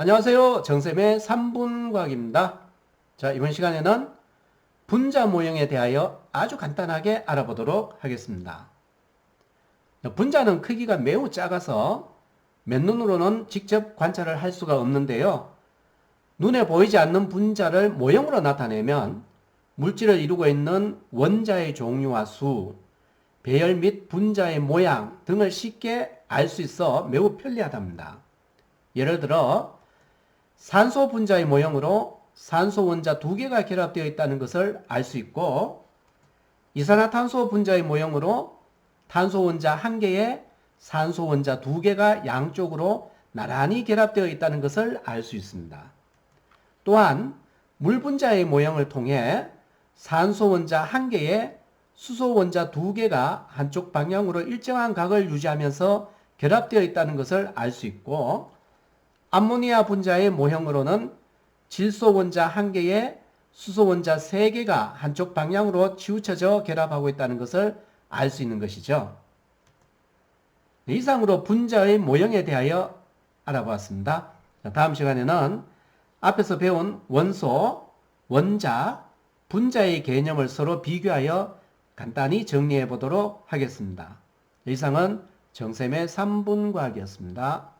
안녕하세요. 정쌤의 3분 과학입니다. 자, 이번 시간에는 분자 모형에 대하여 아주 간단하게 알아보도록 하겠습니다. 분자는 크기가 매우 작아서 맨눈으로는 직접 관찰을 할 수가 없는데요. 눈에 보이지 않는 분자를 모형으로 나타내면 물질을 이루고 있는 원자의 종류와 수, 배열 및 분자의 모양 등을 쉽게 알 수 있어 매우 편리하답니다. 예를 들어 산소 분자의 모형으로 산소 원자 두 개가 결합되어 있다는 것을 알 수 있고 이산화탄소 분자의 모형으로 탄소 원자 한 개에 산소 원자 두 개가 양쪽으로 나란히 결합되어 있다는 것을 알 수 있습니다. 또한 물 분자의 모형을 통해 산소 원자 한 개에 수소 원자 두 개가 한쪽 방향으로 일정한 각을 유지하면서 결합되어 있다는 것을 알 수 있고 암모니아 분자의 모형으로는 질소 원자 한 개에 수소 원자 세 개가 한쪽 방향으로 치우쳐져 결합하고 있다는 것을 알 수 있는 것이죠. 이상으로 분자의 모형에 대하여 알아보았습니다. 다음 시간에는 앞에서 배운 원소, 원자, 분자의 개념을 서로 비교하여 간단히 정리해 보도록 하겠습니다. 이상은 정쌤의 3분 과학이었습니다.